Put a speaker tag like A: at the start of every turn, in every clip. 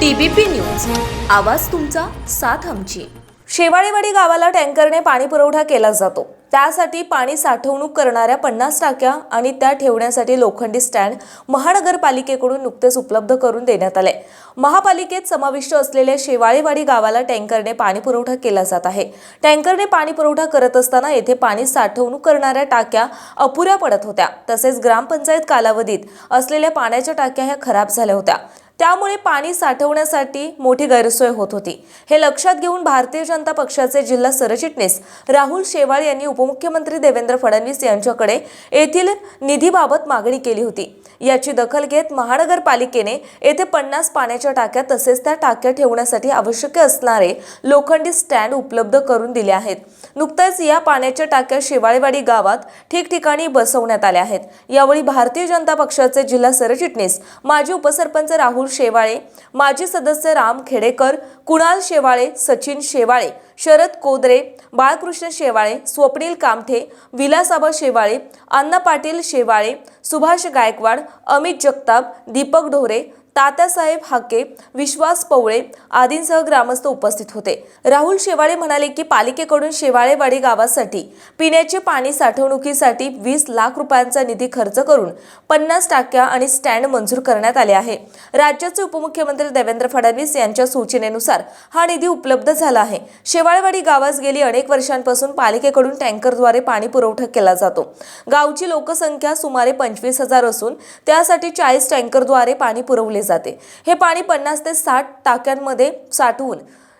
A: TBP news. आवाज तुमचा साथ आमची.
B: शेवाळेवाडी गावाला टँकरने पाणी पुरवठा केला जातो. त्यासाठी पाणी साठवणूक करणाऱ्या पन्नास टाक्या आणि त्या ठेवण्यासाठी लोखंडी स्टँड महानगरपालिकेकडून नुकतेच उपलब्ध करून देण्यात आले. महापालिकेत समाविष्ट असलेल्या शेवाळेवाडी गावाला टँकरने पाणी पुरवठा केला जात आहे. टँकरने पाणी पुरवठा करत असताना येथे पाणी साठवणूक करणाऱ्या टाक्या अपुऱ्या पडत होत्या. तसेच ग्रामपंचायत कालावधीत असलेल्या पाण्याच्या टाक्या ह्या खराब झाल्या होत्या. त्यामुळे पाणी साठवण्यासाठी मोठी गैरसोय होत होती. हे लक्षात घेऊन भारतीय जनता पक्षाचे जिल्हा सरचिटणीस राहुल शेवाळ यांनी उपमुख्यमंत्री देवेंद्र फडणवीस यांच्याकडे येथील निधीबाबत मागणी केली होती. याची दखल घेत महानगरपालिकेने येथे पन्नास पाण्याच्या टाक्या तसेच त्या टाक्या ठेवण्यासाठी आवश्यक असणारे लोखंडी स्टँड उपलब्ध करून दिले आहेत. नुकत्याच या पाण्याच्या टाक्या शेवाळेवाडी गावात ठिकठिकाणी बसवण्यात आल्या आहेत. यावेळी भारतीय जनता पक्षाचे जिल्हा सरचिटणीस माजी उपसरपंच राहुल शेवाळे माजी सदस्य राम खेडेकर कुणाल शेवाळे सचिन शेवाळे शरद कोदरे बाळकृष्ण शेवाळे स्वप्नील कामठे विलासाबा शेवाळे अण्णा पाटील शेवाळे सुभाष गायकवाड अमित जगताप दीपक ढोरे तात्यासाहेब हाके विश्वास पवळे आदींसह ग्रामस्थ उपस्थित होते. राहुल शेवाळे म्हणाले की पालिकेकडून शेवाळेवाडी गावासाठी पिण्याचे पाणी साठवणुकीसाठी वीस लाख रुपयांचा निधी खर्च करून पन्नास टाक्या आणि स्टँड मंजूर करण्यात आले आहे. राज्याचे उपमुख्यमंत्री देवेंद्र फडणवीस यांच्या सूचनेनुसार हा निधी उपलब्ध झाला आहे. शेवाळेवाडी गावास गेली अनेक वर्षांपासून पालिकेकडून टँकरद्वारे पाणी पुरवठा केला जातो. गावची लोकसंख्या सुमारे पंचवीस हजार असून त्यासाठी चाळीस टँकरद्वारे पाणी पुरवले जाते. हे पाणी पन्नास ते साठ टाक्यांमध्ये साठवून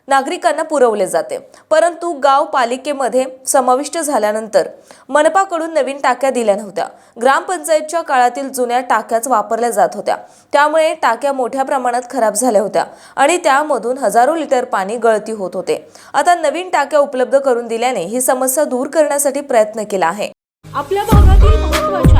B: नागरिकांना पुरवले जाते. परंतु गाव पालिकेमध्ये समाविष्ट झाल्यानंतर मनपाकडून नवीन टाक्या दिल्या नव्हत्या. ग्रामपंचायतच्या काळातील जुन्या टाक्याच वापरल्या जात होत्या. त्यामुळे टाक्या मोठ्या प्रमाणात खराब झाल्या होत्या आणि त्यामधून हजारो लिटर पाणी गळती होत होते. आता नवीन टाक्या उपलब्ध करून दिल्याने ही समस्या दूर करण्यासाठी प्रयत्न केला आहे.
C: आपल्या भागातील महत्त्वाच्या